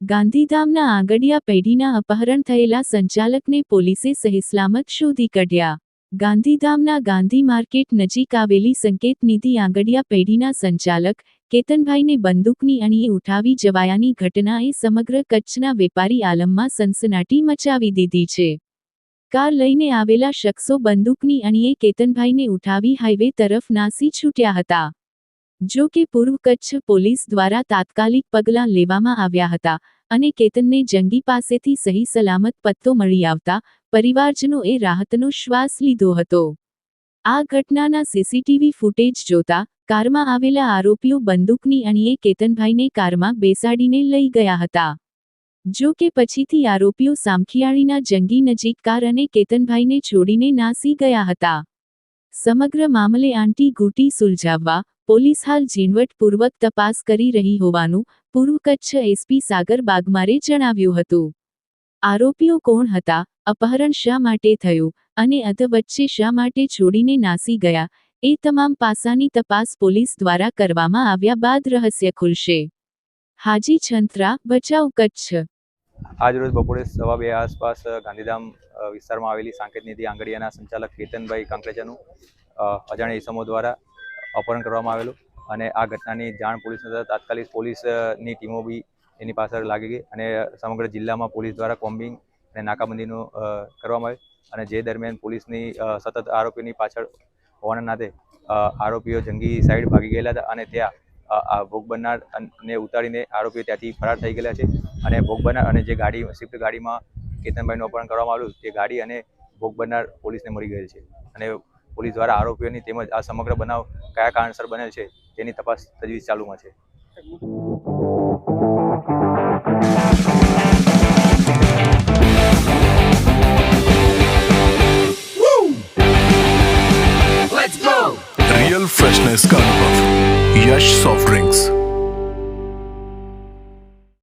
ગાંધીધામના આંગડિયા પેઢીના અપહરણ થયેલા સંચાલકને પોલીસે સહિસલામત શોધી કાઢ્યા. ગાંધીધામના ગાંધી માર્કેટ નજીક આવેલી સંકેત નિધિ આંગડિયા પેઢીના સંચાલક કેતનભાઈને બંદૂકની અણીએ ઉઠાવી જવાયાની ઘટનાએ સમગ્ર કચ્છના વેપારી આલમમાં સનસનાટી મચાવી દીધી છે. કાર લઈને આવેલા શખ્સો બંદૂકની અણીએ કેતનભાઈને ઉઠાવી હાઈવે તરફ નાસી છૂટ્યા હતા. જો કે પૂર્વ કચ્છ પોલીસ દ્વારા તાત્કાલિક પગલાં લેવામાં આવ્યા હતા અને કેતનને જંગી પાસેથી સહી સલામત પત્તો મળી આવતા પરિવારજનોએ રાહતનો શ્વાસ લીધો હતો. આ ઘટનાના સીસીટીવી ફૂટેજ જોતા કારમાં આવેલા આરોપીઓ બંદૂકની અણીએ કેતનભાઈને કારમાં બેસાડીને લઈ ગયા હતા. જો કે પછીથી આરોપીઓ સામખિયાળીના જંગી નજીક કાર અને કેતનભાઈને છોડીને નાસી ગયા હતા. સમગ્ર મામલે આંટી ગૂટી સુલઝાવવા પોલીસ હાલ ઝીણવટપૂર્વક તપાસ કરી રહી હોવાનું પૂર્વ કચ્છ એસપી સાગર બાગમારે જણાવ્યું હતું. આરોપીઓ કોણ હતા, અપહરણ શા માટે થયું અને અધ વચ્ચે શા માટે છોડીને નાસી ગયા, એ તમામ પાસાની તપાસ પોલીસ દ્વારા કરવામાં આવ્યા બાદ રહસ્ય ખુલશે. હાજી છંત્રા, બચાવ કચ્છ. આજ રોજ બપોરે સવા બે આસપાસ ગાંધીધામ વિસ્તારમાં આવેલી સાંકેત નિધિ આંગડિયાના સંચાલક કેતનભાઈ કાંકરેજાનું અજાણ્યા ઇસમો દ્વારા અપહરણ કરવામાં આવેલું અને આ ઘટનાની જાણ પોલીસને થતાં તાત્કાલિક પોલીસની ટીમો બી એની પાછળ લાગી ગઈ અને સમગ્ર જિલ્લામાં પોલીસ દ્વારા કોમ્બિંગ અને નાકાબંધીનું કરવામાં આવ્યું અને જે દરમિયાન પોલીસની સતત આરોપીની પાછળ હોવાના નાતે આરોપીઓ જંગી સાઈડ ભાગી ગયેલા હતા અને ત્યાં આ ભોગ બનનાર ને ઉતારીને આરોપીઓ ત્યાંથી ફરાર થઈ ગયેલા છે અને ભોગ બનનાર અને જે ગાડી સ્વિફ્ટ ગાડીમાં કેતનભાઈનું અપહરણ કરવામાં આવ્યું તે ગાડી અને ભોગ બનનાર પોલીસને મળી ગયેલ છે અને પોલીસ દ્વારા આરોપીઓની તેમજ આ સમગ્ર બનાવ કયા કારણસર બનેલ છે તેની તપાસ તજવીજ ચાલુમાં છે रियल फ्रेशनेस का अनुभव Yash Soft Drinks.